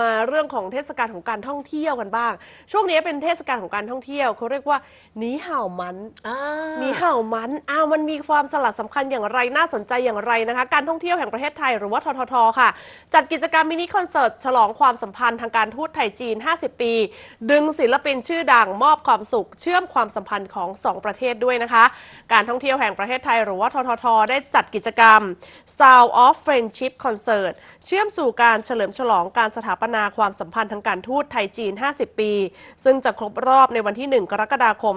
มาเรื่องของเทศกาลของการท่องเที่ยวกันบ้าง ช่วงนี้เป็นเทศกาลของการท่องเที่ยวเขาเรียกว่าหนีเห่ามันอ่าหนีเห่ามันอ้าวมันมีความสลัดสำคัญอย่างไรน่าสนใจอย่างไรนะคะ การท่องเที่ยวแห่งประเทศไทยหรือว่าทททค่ะ จัดกิจกรรมมินิคอนเสิร์ตฉลองความสัมพันธ์ทางการทูตไทยจีน 50 ปี ดึงศิลปินชื่อดังมอบความสุข เชื่อมความสัมพันธ์ของสองประเทศด้วยนะคะ การท่องเที่ยวแห่งประเทศไทย หรือว่าทททได้จัดกิจกรรม Sound of Friendship Concert เชื่อมสู่การเฉลิมฉลองการสถาปนาความสัมพันธ์ทางการทูตไทยจีน 50 ปี ซึ่งจะครบรอบในวันที่ 1 กรกฎาคม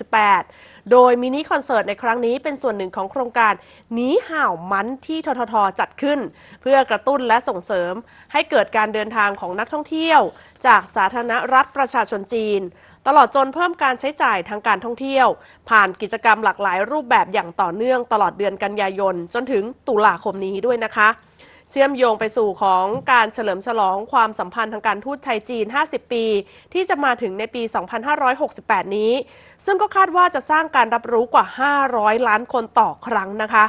2568 โดยมินิคอนเสิร์ตในครั้งนี้เป็นส่วนหนึ่งของโครงการหนีห่าวมันที่ทททจัดขึ้น เพื่อกระตุ้นและส่งเสริมให้เกิดการเดินทางของนักท่องเที่ยว จากสาธารณรัฐประชาชนจีน ตลอดจนเพิ่มการใช้จ่ายทางการท่องเที่ยว ผ่านกิจกรรมหลากหลายรูปแบบอย่างต่อเนื่องตลอดเดือนกันยายน จนถึงตุลาคมนี้ด้วยนะคะ เชื่อมโยงไปสู่ของการเฉลิมฉลองความสัมพันธ์ทางการทูตไทยจีน 50 ปี ที่จะมาถึงในปี 2568 นี้ ซึ่งก็คาดว่าจะสร้างการรับรู้กว่า 500 ล้านคนต่อครั้งนะคะ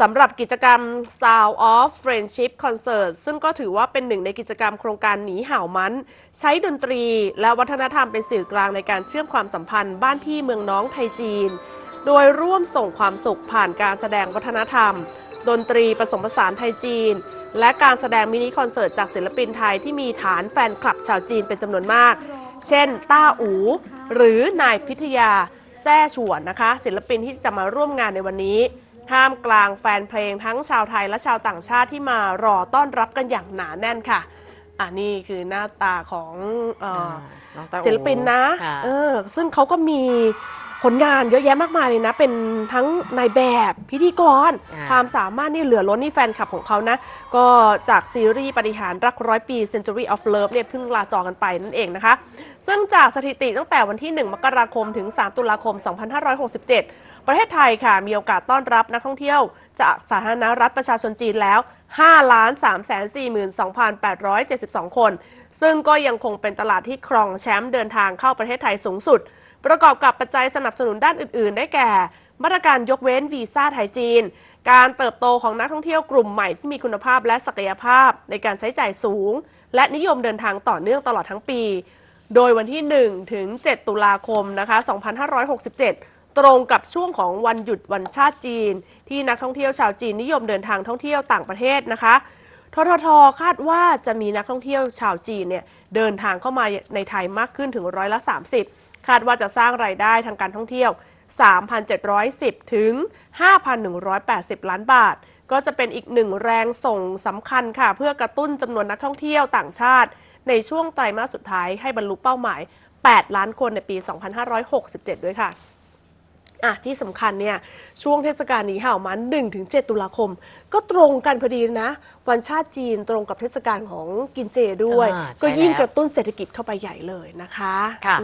สำหรับกิจกรรม Sound of Friendship Concert ซึ่งก็ถือว่าเป็นหนึ่งในกิจกรรมโครงการหนีห่าวมัน ใช้ดนตรีและวัฒนธรรมเป็นสื่อกลางในการเชื่อมความสัมพันธ์บ้านพี่เมืองน้องไทยจีน โดยร่วมส่งความสุขผ่านการแสดงวัฒนธรรม ดนตรีผสมผสานไทยจีน และการแสดงมินิคอนเสิร์ตจากศิลปินไทยที่มีฐานแฟนคลับชาวจีนเป็นจำนวนมาก เช่น ต้าอู หรือนายพิทยาแซ่ฉวนนะคะ ศิลปินที่จะมาร่วมงานในวันนี้ท่ามกลางแฟนเพลงทั้งชาวไทยและชาวต่างชาติที่มารอต้อนรับกันอย่างหนาแน่นค่ะอะนี่คือหน้าตาของเออน้องตาอูศิลปินนะค่ะเออซึ่งเขาก็มี ผลงานเยอะแยะมากมายเลยนะ เป็นทั้งนายแบบพิธีกรอ่าความสามารถนี่เหลือล้นนี่แฟนคลับของเขานะ ก็จากซีรีส์ปฏิหารรักร้อยปี Century of Love เนี่ยเพิ่งลาจอกันไปนั่นเองนะคะ ซึ่งจากสถิติตั้งแต่วันที่ 1 มกราคมถึง 3 ตุลาคม 2567 ประเทศไทยค่ะ มีโอกาสต้อนรับนักท่องเที่ยว จากสาธารณรัฐประชาชนจีนแล้ว5 3 4 2 8 7 2 คน ซึ่งก็ยังคงเป็นตลาดที่ครองแชมป์เดินทางเข้าประเทศไทยสูงสุด ประกอบกับปัจจัยสนับสนุนด้านอื่น ๆ ได้แก่ มาตรการยกเว้นวีซ่าไทยจีน การเติบโตของนักท่องเที่ยวกลุ่มใหม่ที่มีคุณภาพและศักยภาพในการใช้จ่ายสูง และนิยมเดินทางต่อเนื่องตลอดทั้งปี โดยวันที่ 1 ถึง 7 ตุลาคมนะคะ 2567 ตรงกับช่วงของวันหยุดวันชาติจีน ที่นักท่องเที่ยวชาวจีนนิยมเดินทางท่องเที่ยวต่างประเทศนะคะททท คาดว่าจะมีนักท่องเที่ยวชาวจีนเนี่ยเดินทางเข้ามาในไทยมากขึ้นถึงร้อยละ 30 คาดว่าจะสร้างรายได้ทางการท่องเที่ยว 3,710 ถึง 5,180 ล้านบาท ก็จะเป็นอีกหนึ่งแรงส่งสำคัญค่ะ เพื่อกระตุ้นจำนวนนักท่องเที่ยวต่างชาติ ในช่วงไตรมาสสุดท้ายให้บรรลุเป้าหมาย 8 ล้านคนในปี 2567 ด้วยค่ะอะที่สำคัญเนี่ยช่วงเทศกาลนี้ห่าวมัน1ถึง7ตุลาคม ก็ตรงกันพอดีนะ วันชาติจีนตรงกับเทศกาลของกินเจด้วยอ่าใช่ก็ยิ่งแล้วกระตุ้นเศรษฐกิจเข้าไปใหญ่เลยนะคะค่ะ